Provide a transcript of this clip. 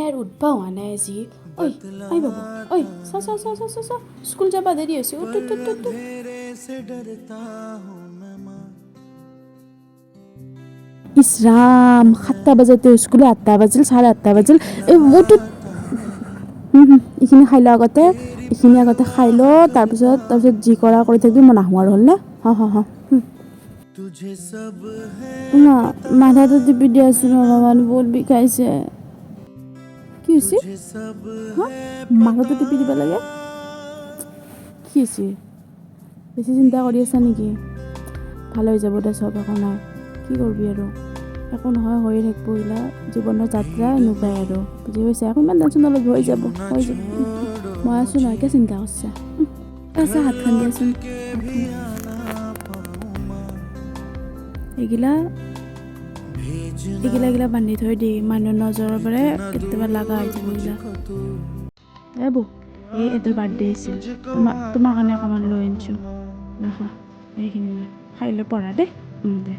এর উঠবা আনা আজি। ওই আই বাবা ওই সা সা সা সা সা স্কুল যাবা দেরি হইছে উঠ উঠ উঠ উঠ ইসরাম সাতটা বাজাতে স্কুলে আটটা বাজিল চাৰে আঠটা বাজিল। এই বহুত এইখিনি খাই লওঁ আগতে এইখিনি আগতে খাই লওঁ তাৰপিছত তাৰপিছত যি কৰা কৰি থাকিবি মই নাহোঁ আৰু হ'লনে হ হ হ। না মাথা তো টিপি দিয়েছিল আমার বলবি খাইছে কি হয়েছে হ্যাঁ? মাথা তো টিপি দিবা লাগে? কি হয়েছে বেশি চিন্তা কৰি আছা নেকি? ভালো হৈ যাব দে চব একো নাই। কি কৰিবি আৰু? একো নহয় হৈয়ে থাকিব এইবিলাক জীৱনৰ যাত্ৰা এনেকুৱাই আৰু। বুজি পাইছা? একো ইমান টেনশ্যন নল'বি হৈ যাব হৈ যাব। মই আছোঁ নহয় কিয় চিন্তা কৰিছা। আছে হাতখন দিয়াচোন। এইগিলা এইগিলা গিলা বান্ধি থৈ দি মানুহ নজৰৰ পৰা কেতিয়াবা লগা হৈ যাবগিলা বৌ এই এইটো বাৰ্থডে আছিল। তোমাৰ তোমাৰ কাৰণে অকণমান লৈ আনিছোঁ। নহয় এইখিনি খাই লৈ পৰা দেই। দে।